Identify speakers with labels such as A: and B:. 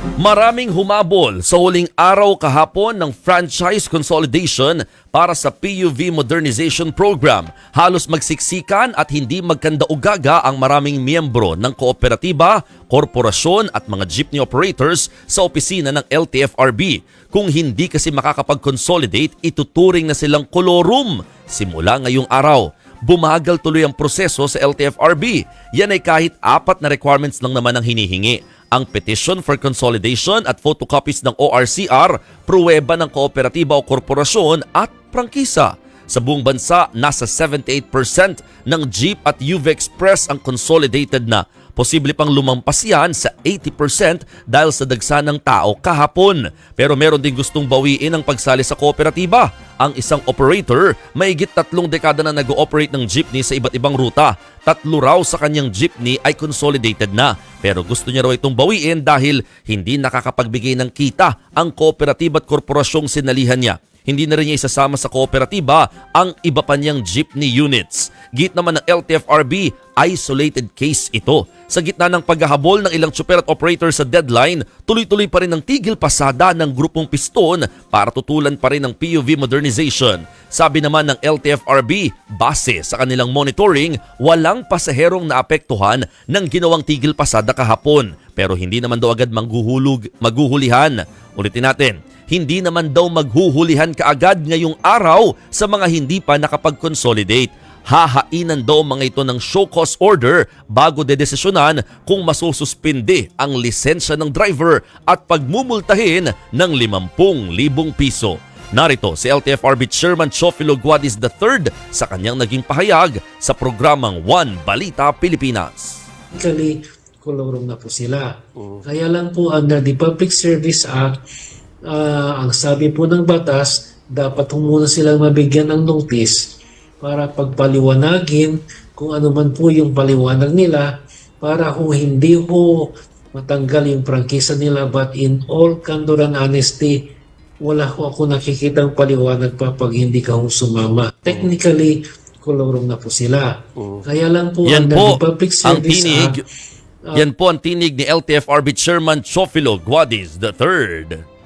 A: Maraming humabol sa huling araw kahapon ng franchise consolidation para sa PUV Modernization Program. Halos magsiksikan at hindi magkandaugaga ang maraming miyembro ng kooperatiba, korporasyon at mga jeepney operators sa opisina ng LTFRB. Kung hindi kasi makakapag-consolidate, ituturing na silang kolorum simula ngayong araw. Bumagal tuloy ang proseso sa LTFRB. Yan ay kahit apat na requirements lang naman ang hinihingi. Ang petition for consolidation at photocopies ng ORCR, pruweba ng kooperatiba o korporasyon at prangkisa. Sa buong bansa, nasa 78% ng Jeep at UV Express ang consolidated na. Posible pang lumampas yan sa 80% dahil sa dagsa ng tao kahapon. Pero meron din gustong bawiin ang pagsali sa kooperatiba. Ang isang operator, maigit tatlong dekada na nag-ooperate ng jeepney sa iba't ibang ruta. Tatlo raw sa kanyang jeepney ay consolidated na. Pero gusto niya raw itong bawiin dahil hindi nakakapagbigay ng kita ang kooperatiba at korporasyong sinalihan niya. Hindi na rin niya isasama sa kooperatiba ang iba pa niyang jeepney units. Git naman ng LTFRB, isolated case ito. Sa gitna ng paghahabol ng ilang super at operator sa deadline, tuloy-tuloy pa rin ang tigil pasada ng grupong piston para tutulan pa rin ang PUV modernization. Sabi naman ng LTFRB, base sa kanilang monitoring, walang pasaherong naapektuhan ng ginawang tigil pasada kahapon. Pero hindi naman daw agad manghuhulog, maghuhulihan. Ulitin natin, hindi naman daw maghuhulihan kaagad ngayong araw sa mga hindi pa nakapag-consolidate. Hahainan daw mga ito ng show cause order bago dedesisyonan kung masususpindi ang lisensya ng driver at pagmumultahin ng 50,000 piso. Narito si LTFRB Chairman Chofilo Guadis III sa kanyang naging pahayag sa programang One Balita Pilipinas.
B: Technically, kolorum na po sila. Kaya lang po under the Public Service Act, ah, ang sabi po ng batas, dapat muna silang mabigyan ng notice para pagpaliwanagin kung ano man po yung paliwanag nila para ho hindi ho matanggal yung prangkisa nila but in all candor and honesty, wala ho ako nakikitang paliwanag pa pag hindi ka ho sumama. Technically, kolorum na po sila. Kaya lang po
A: Yan
B: under
A: po
B: Public
A: ang
B: Service
A: tinig.
B: Act,
A: Yan po ang tinig ni LTFRB Chairman Chofilo Guadis III.